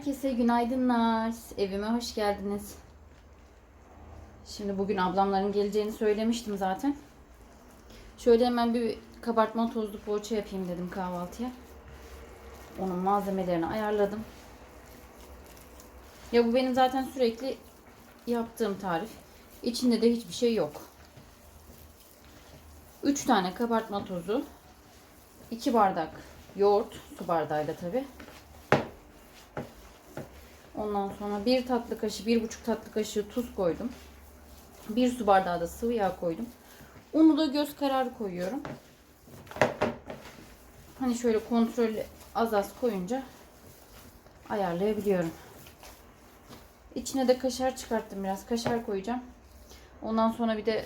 Herkese günaydınlar. Evime hoş geldiniz. Şimdi bugün ablamların geleceğini söylemiştim zaten. Şöyle hemen bir kabartma tozlu poğaça yapayım dedim kahvaltıya. Onun malzemelerini ayarladım. Ya bu benim zaten sürekli yaptığım tarif. İçinde de hiçbir şey yok. 3 tane kabartma tozu, 2 bardak yoğurt, su bardağıyla tabi. Ondan sonra bir tatlı kaşığı, bir buçuk tatlı kaşığı tuz koydum. Bir su bardağı da sıvı yağ koydum. Unu da göz kararı koyuyorum. Hani şöyle kontrol az az koyunca ayarlayabiliyorum. İçine de kaşar çıkarttım biraz. Kaşar koyacağım. Ondan sonra bir de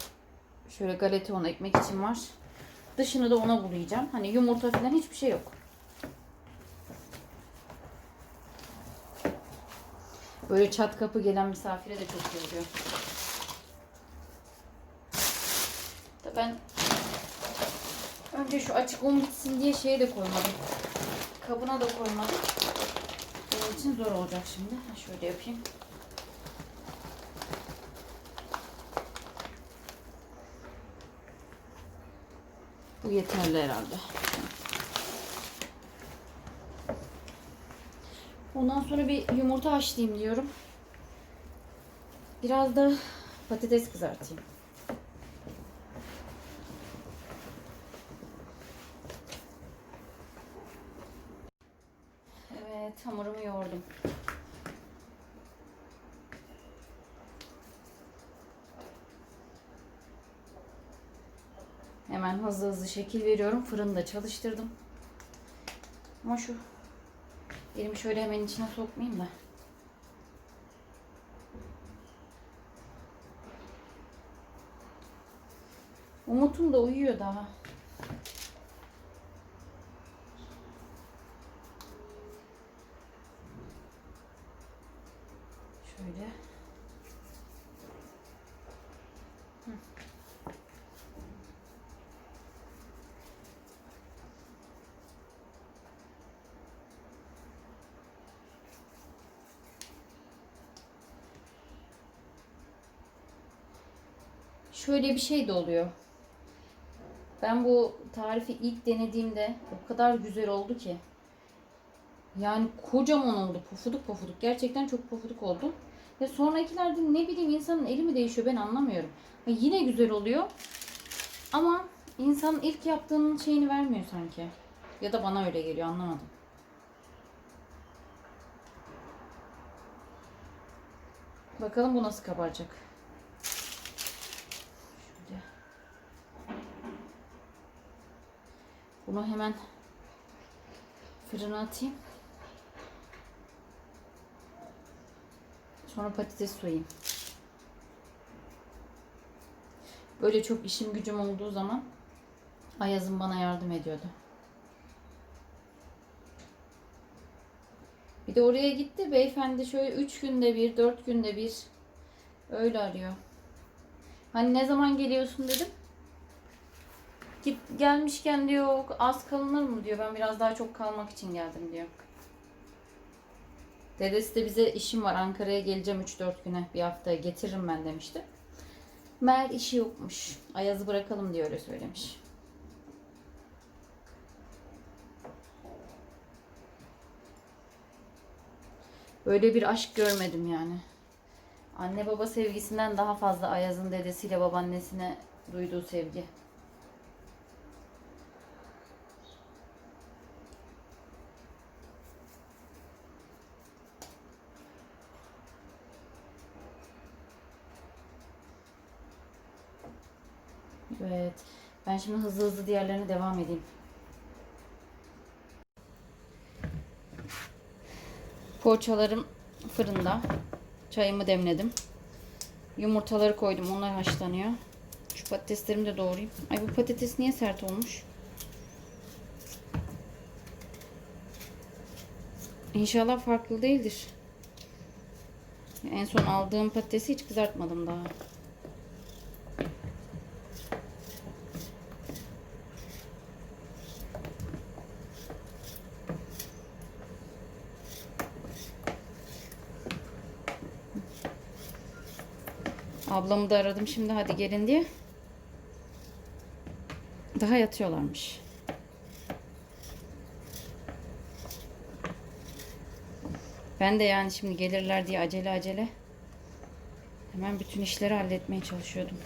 şöyle galeta unu ekmek için var. Dışını da ona bulayacağım. Hani yumurta falan hiçbir şey yok. Böyle çat kapı gelen misafire de çok iyi ben önce şu açık un bitsin diye şeye de koymadım. Kabına da koymadım. Benim için zor olacak şimdi. Şöyle yapayım. Bu yeterli herhalde. Ondan sonra bir yumurta haşlayayım diyorum. Biraz da patates kızartayım. Evet, hamurumu yoğurdum. Hemen hızlı hızlı şekil veriyorum. Fırında çalıştırdım. Ama şu elimi şöyle hemen içine sokmayayım da. Umut'um da uyuyor daha. Şöyle. Şöyle bir şey de oluyor. Ben bu tarifi ilk denediğimde o kadar güzel oldu ki. Yani kocaman oldu. Pofuduk pofuduk. Gerçekten çok pofuduk oldu. Ve sonrakilerde ne bileyim insanın eli mi değişiyor ben anlamıyorum. Ha, yine güzel oluyor. Ama insanın ilk yaptığının şeyini vermiyor sanki. Ya da bana öyle geliyor anlamadım. Bakalım bu nasıl kabaracak. Şöyle. Bunu hemen fırına atayım. Sonra patates soyayım. Böyle çok işim gücüm olduğu zaman Ayaz'ım bana yardım ediyordu. Bir de oraya gitti beyefendi şöyle 3 günde bir, 4 günde bir öyle arıyor. Hani ne zaman geliyorsun dedim. Git gelmişken diyor az kalınır mı diyor. Ben biraz daha çok kalmak için geldim diyor. Dedesi de bize işim var Ankara'ya geleceğim 3-4 güne bir hafta getiririm ben demişti. Meğer işi yokmuş. Ayaz'ı bırakalım diye öyle söylemiş. Böyle bir aşk görmedim yani. Anne baba sevgisinden daha fazla Ayaz'ın dedesiyle babaannesine duyduğu sevgi. Şimdi hızlı hızlı diğerlerine devam edeyim. Poğaçalarım fırında. Çayımı demledim. Yumurtaları koydum. Onlar haşlanıyor. Şu patateslerimi de doğrayayım. Ay bu patates niye sert olmuş? İnşallah farklı değildir. En son aldığım patatesi hiç kızartmadım daha. Ablamı da aradım şimdi hadi gelin diye. Daha yatıyorlarmış. Ben de yani şimdi gelirler diye acele acele hemen bütün işleri halletmeye çalışıyordum.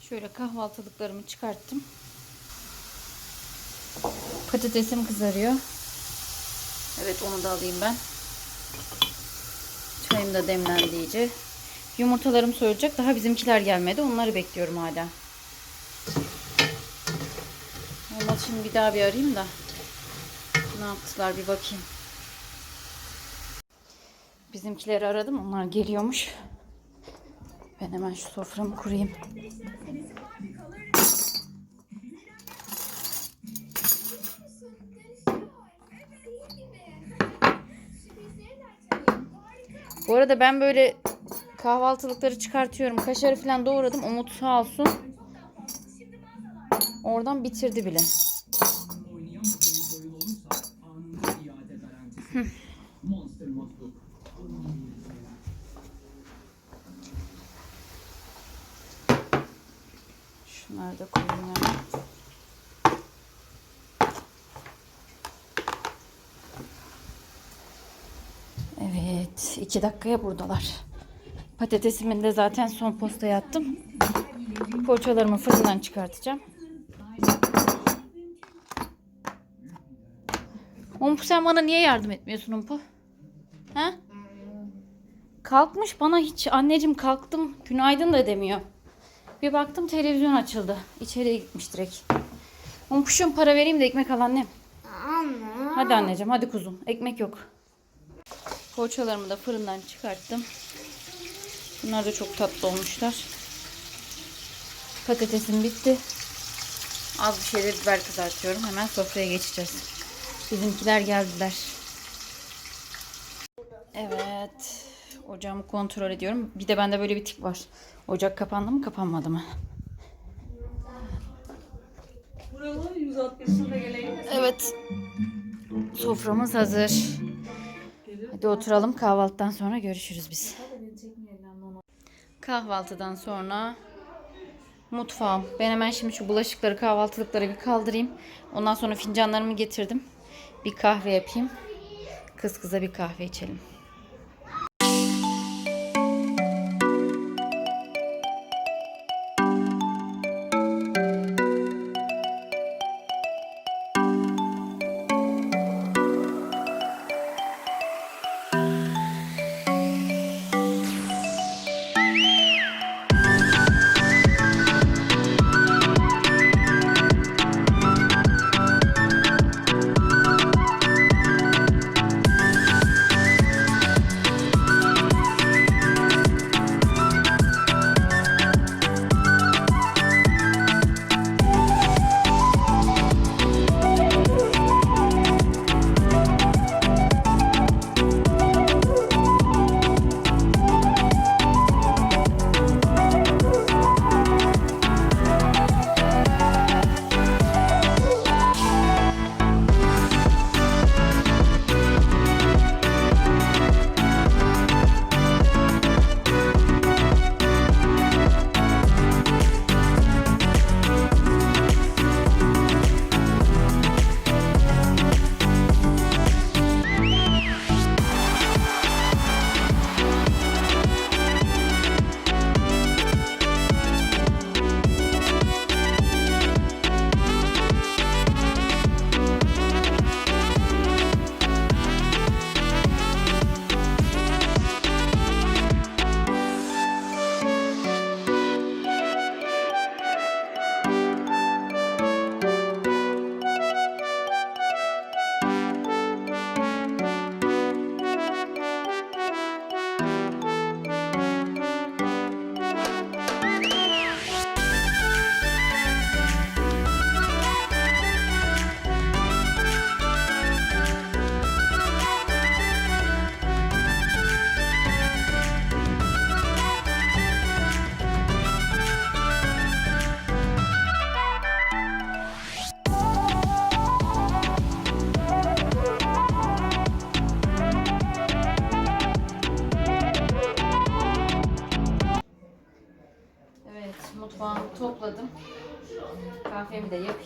Şöyle kahvaltılıklarımı çıkarttım. Patatesim kızarıyor. Evet onu da alayım ben. Çayım da demlendi iyice. Yumurtalarım soyulacak. Daha bizimkiler gelmedi. Onları bekliyorum hala. Olmaz şimdi bir daha bir arayayım da. Ne yaptılar bir bakayım. Bizimkileri aradım. Onlar geliyormuş. Ben hemen şu soframı kurayım. Bu arada ben böyle kahvaltılıkları çıkartıyorum. Kaşarı falan doğradım. Umut sağ olsun. Oradan bitirdi bile. Şunları da koyayım hemen. Evet. iki dakikaya buradalar. Patatesimin de zaten son postaya attım. Poğaçalarımı fırından çıkartacağım. Umpu sen bana niye yardım etmiyorsun Umpu? Ha? Kalkmış bana hiç anneciğim kalktım günaydın da demiyor. Bir baktım televizyon açıldı. İçeriye gitmiş direkt. Umpuşum para vereyim de ekmek al annem. Anne. Hadi anneciğim hadi kuzum. Ekmek yok. Poğaçalarımı da fırından çıkarttım. Bunlar da çok tatlı olmuşlar. Patatesim bitti. Az bir şeyde biber kızartıyorum. Hemen sofraya geçeceğiz. Bizimkiler geldiler. Evet. Ocağımı kontrol ediyorum. Bir de bende böyle bir tik var. Ocak kapandı mı kapanmadı mı? Buralı 160'ında geleyim. Evet. Soframız hazır. Hadi oturalım kahvaltıdan sonra görüşürüz biz. Kahvaltıdan sonra mutfağım. Ben hemen şimdi şu bulaşıkları kahvaltılıkları bir kaldırayım. Ondan sonra fincanlarımı getirdim. Bir kahve yapayım. Kız kıza bir kahve içelim.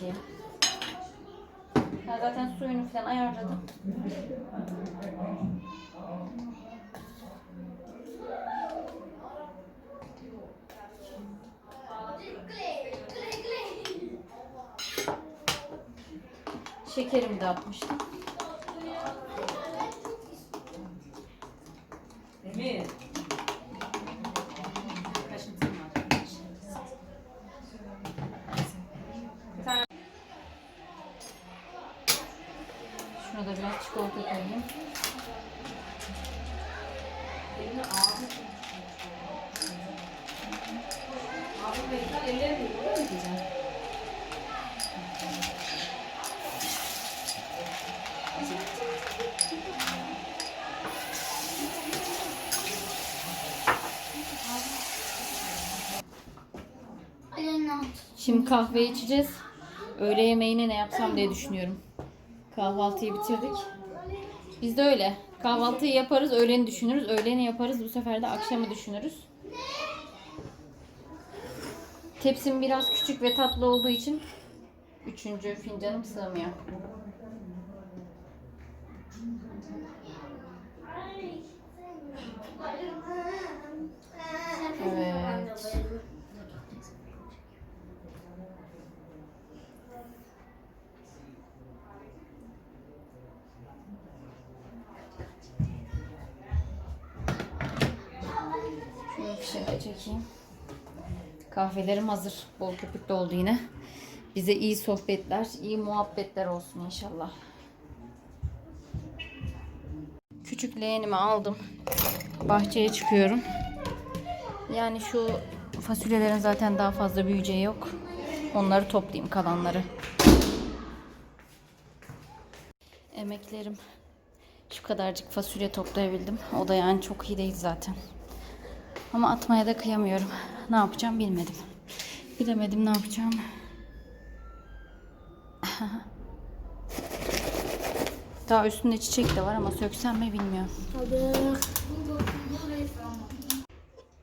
Yapayım. Ben zaten suyunu falan ayarladım. Şekerimi de atmıştım. Emir. Şimdi kahve içeceğiz. Öğle yemeğini ne yapsam diye düşünüyorum. Kahvaltıyı bitirdik. Biz de öyle. Kahvaltıyı yaparız, öğleni düşünürüz. Öğleni yaparız, bu sefer de akşamı düşünürüz. Tepsim biraz küçük ve tatlı olduğu için üçüncü fincanım sığmıyor. Kahvelerim hazır. Bol köpüklü oldu yine. Bize iyi sohbetler, iyi muhabbetler olsun inşallah. Küçük leğenimi aldım. Bahçeye çıkıyorum. Yani şu fasulyelerin zaten daha fazla büyüyeceği yok. Onları toplayayım kalanları. Emeklerim. Şu kadarcık fasulye toplayabildim. O da yani çok iyi değil zaten. Ama atmaya da kıyamıyorum. Ne yapacağım bilmedim. Bilemedim ne yapacağım. Daha üstünde çiçek de var ama söksem mi bilmiyorum.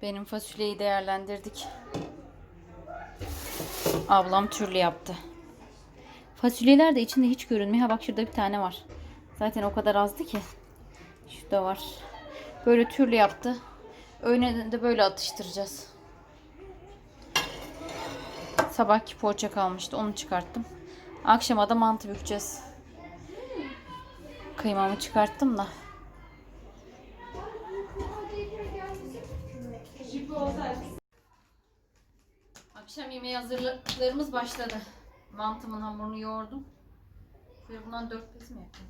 Benim fasulyeyi değerlendirdik. Ablam türlü yaptı. Fasulyeler de içinde hiç görünmüyor. Ha bak şurada bir tane var. Zaten o kadar azdı ki. Şurada var. Böyle türlü yaptı. Öğleden de böyle atıştıracağız. Sabahki poğaça kalmıştı. Onu çıkarttım. Akşama da mantı bükeceğiz. Kıymamı çıkarttım da. Akşam yemeği hazırlıklarımız başladı. Mantımın hamurunu yoğurdum. Şöyle bundan dört pes mi yapayım?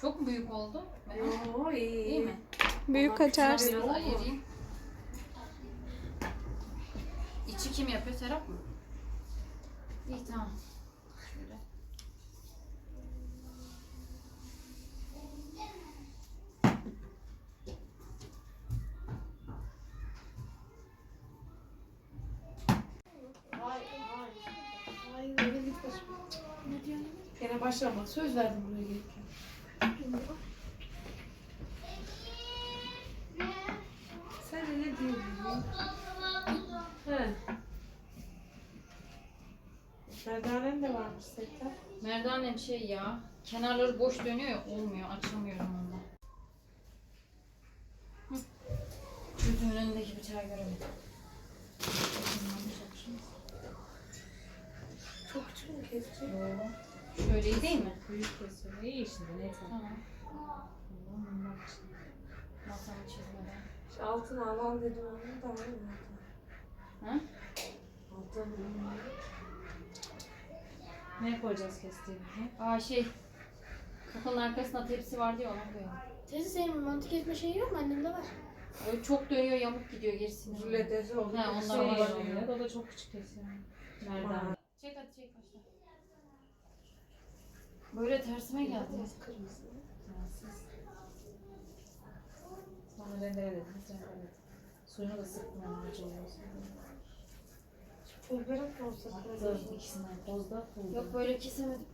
Çok mu büyük oldu? Oo iyi. İyi mi? Büyük açar. Biraz ayırayım. İçi kim yapıyor? Serap mı? İyi tamam. Şöyle. Gene başlama. Söz verdim buraya gelirken. Sen ne diyorsun? He. Merdanen de varmış Sektar. Merdanem şey ya. Kenarları boş dönüyor ya olmuyor. Açamıyorum onda. Hı. Gözümün önündeki bıçağı göremedim. Çok küçük mü kesecek? Şöyle iyi değil mi? Büyük kesiyor. İyi işte neyse. Tamam. Masamı çizmeden. Şu altına alan dedim onu da var mı? Hı? Altına Ne koyacağız kestiğimizi? Aa şey. Kapının arkasında tepsi vardı ya ona koyalım. Teyze senin mantık etme şeyi yok mu? Annemde var. Öyle çok dönüyor yamuk gidiyor gerisini. Ruletesi oldu. Ha, onlar Şey var. oluyor. O da çok küçük kesiyor. Nereden? Çek hadi çek. Böyle tersime geldi. Kırmızı. Sonra rendelelediniz, rendeledim. Suyunu da sıktım onu acılıyorsun. Fulgarat mı olsa Attım ikisinden tozda pulda. Yok böyle kesemedim.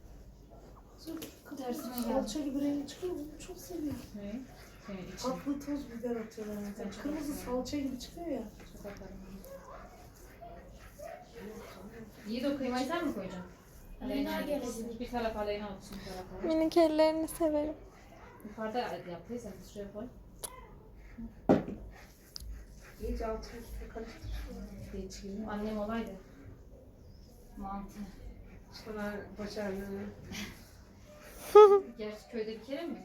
Tersine geldi. Salça gibi rengi çıkıyor mu? Çok seviyorum. Ne? Senin için. Tatlı toz biber atıyorlar. Mesela. çok Kırmızı seviyorum. salça gibi çıkıyor ya. Çok atarım. İyi de o kıymayı sen mi koyacaksın? Aleyna gelecek. Bir taraf Aleyna olsun bir taraf Aleyna. Minik ellerini severim. Yukarıda yaptıysan şuraya koy. İyice altını karıştır. Hiç gibi. Annem olaydı. Mantı. Sana başarılı. Gerçi köyde bir kere mi?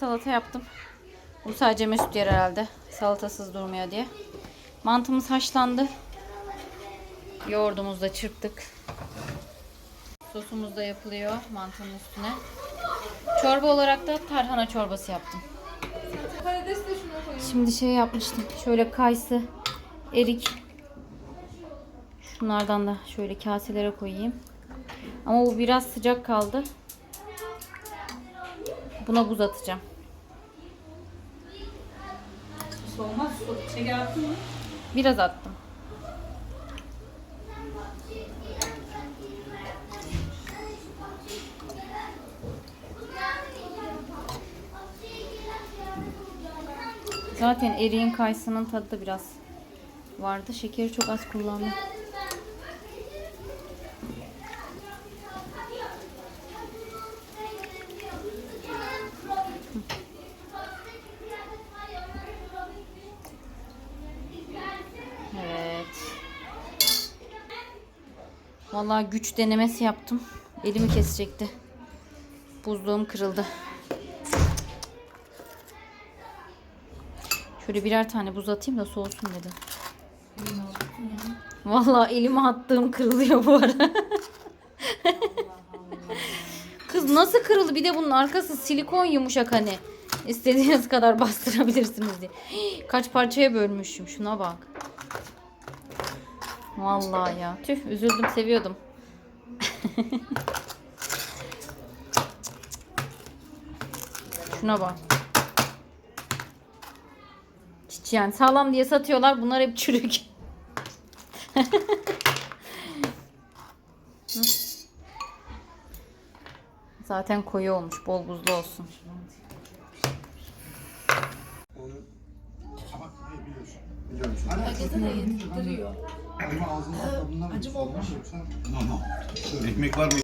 Salata yaptım. Bu sadece Mesut yer herhalde. Salatasız durmuyor diye. Mantımız haşlandı. Yoğurdumuzu da çırptık. Sosumuz da yapılıyor mantının üstüne. Çorba olarak da tarhana çorbası yaptım. Şimdi şey yapmıştım. Şöyle kayısı, erik. Şunlardan da şöyle kaselere koyayım. Ama bu biraz sıcak kaldı. Buna buz atacağım. Soğumaz. Şeker attın mı? Biraz attım. Zaten eriğin kayısının tadı da biraz vardı. Şekeri çok az kullandım. Evet. Vallahi güç denemesi yaptım. Elimi kesecekti. Buzluğum kırıldı. Şöyle birer tane buz atayım da soğusun dedim. Vallahi elime attığım kırılıyor bu ara. Kız nasıl kırıldı? Bir de bunun arkası silikon yumuşak hani. İstediğiniz kadar bastırabilirsiniz diye. Kaç parçaya bölmüşüm. Şuna bak. Vallahi ya. Tüh üzüldüm seviyordum. Şuna bak. Hiç yani sağlam diye satıyorlar. Bunlar hep çürük. Zaten koyu olmuş. Bol buzlu olsun. Onu tabak diye biliyorsun. Biliyorum. Herkese de yediriyor. Acım olmuş. Yoksa No no. Ekmek var mı?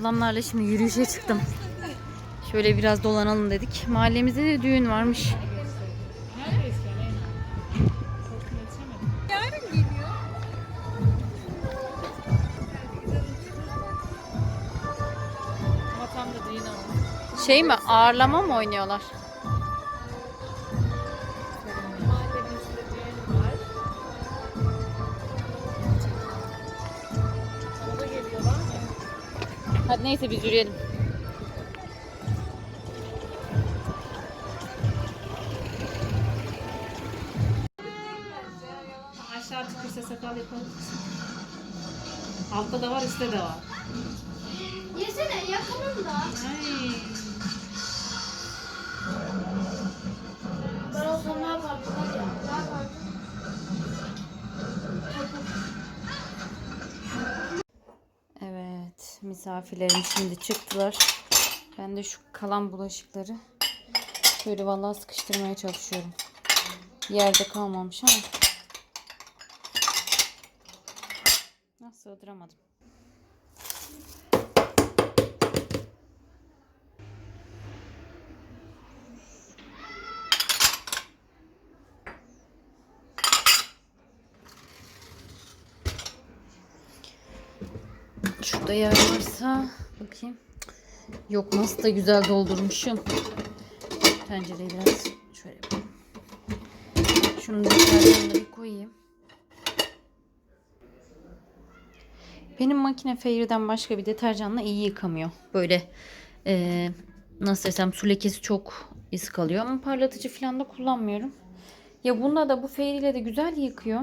Ablamlarla şimdi yürüyüşe çıktım. Şöyle biraz dolanalım dedik. Mahallemizde de düğün varmış. Şey mi ağırlama mı oynuyorlar? Hadi neyse biz yürüyelim. Aşağı çıkırsa sakal yapalım. Altta da var, üstte de var. Yesene yakınında. Ay. Misafirlerim şimdi çıktılar. Ben de şu kalan bulaşıkları şöyle vallahi sıkıştırmaya çalışıyorum. Yerde kalmamış ama. Nasıl sığdıramadım. Burada yer varsa bakayım. Yok nasıl da güzel doldurmuşum. Tencereyi biraz şöyle yapayım. Şunu da bir koyayım. Benim makine Fairy'den başka bir deterjanla iyi yıkamıyor. Böyle eee, nasıl desem su lekesi çok iz kalıyor ama parlatıcı falan da kullanmıyorum. Ya bunda da bu Fairy ile de güzel yıkıyor.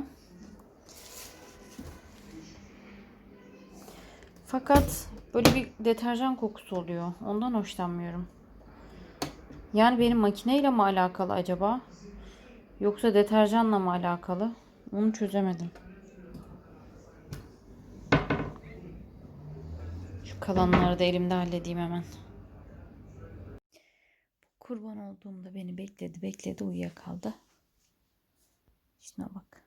Fakat böyle bir deterjan kokusu oluyor. Ondan hoşlanmıyorum. Yani benim makineyle mi alakalı acaba? Yoksa deterjanla mı alakalı? Onu çözemedim. Şu kalanları da elimde halledeyim hemen. Kurban olduğumda beni bekledi bekledi uyuyakaldı. Şuna bak.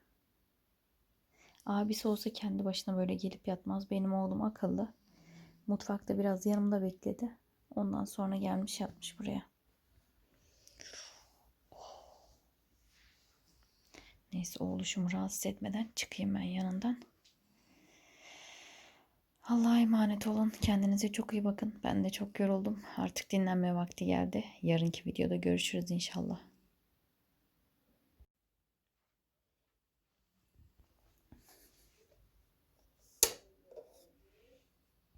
Abisi olsa kendi başına böyle gelip yatmaz. Benim oğlum akıllı. Mutfakta biraz yanımda bekledi. Ondan sonra gelmiş yatmış buraya. Neyse oğluşumu rahatsız etmeden çıkayım ben yanından. Allah'a emanet olun. Kendinize çok iyi bakın. Ben de çok yoruldum. Artık dinlenme vakti geldi. Yarınki videoda görüşürüz inşallah.